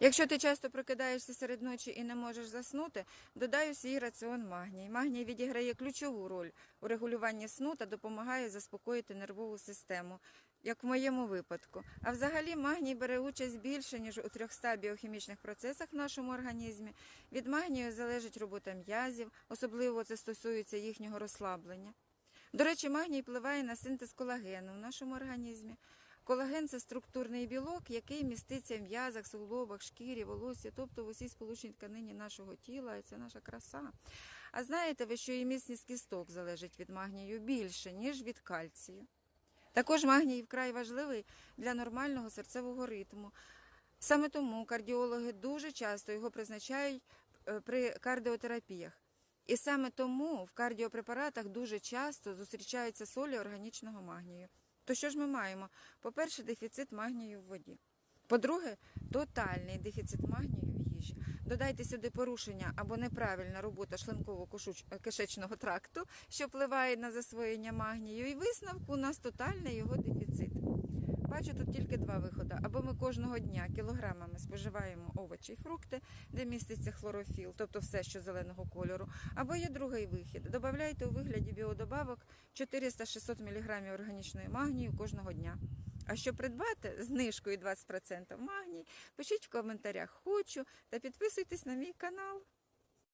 Якщо ти часто прокидаєшся серед ночі і не можеш заснути, додай у свій раціон магній. Магній відіграє ключову роль у регулюванні сну та допомагає заспокоїти нервову систему, як в моєму випадку. А взагалі магній бере участь більше, ніж у 300 біохімічних процесах в нашому організмі. Від магнію залежить робота м'язів, особливо це стосується їхнього розслаблення. До речі, магній впливає на синтез колагену в нашому організмі. Колаген це структурний білок, який міститься в м'язах, суглобах, шкірі, волосі, тобто в усій сполучній тканині нашого тіла, і це наша краса. А знаєте ви, що і міцність кісток залежить від магнію більше, ніж від кальцію. Також магній вкрай важливий для нормального серцевого ритму. Саме тому кардіологи дуже часто його призначають е, при кардіотерапіях. І саме тому в кардіопрепаратах дуже часто зустрічаються солі органічного магнію. То що ж ми маємо? По-перше, дефіцит магнію в воді. По-друге, тотальний дефіцит магнію в їжі. Додайте сюди порушення або неправильна робота шлинково-кишечного тракту, що впливає на засвоєння магнію, і висновку у нас тотальний його дефіцит. Бачу тут тільки два виходи. Або ми кожного дня кілограмами споживаємо овочі і фрукти, де міститься хлорофіл, тобто все, що зеленого кольору. Або є другий вихід. Добавляйте у вигляді біодобавок 400-600 мг органічної магнію кожного дня. А щоб придбати знижкою 20% магній, пишіть в коментарях хочу та підписуйтесь на мій канал.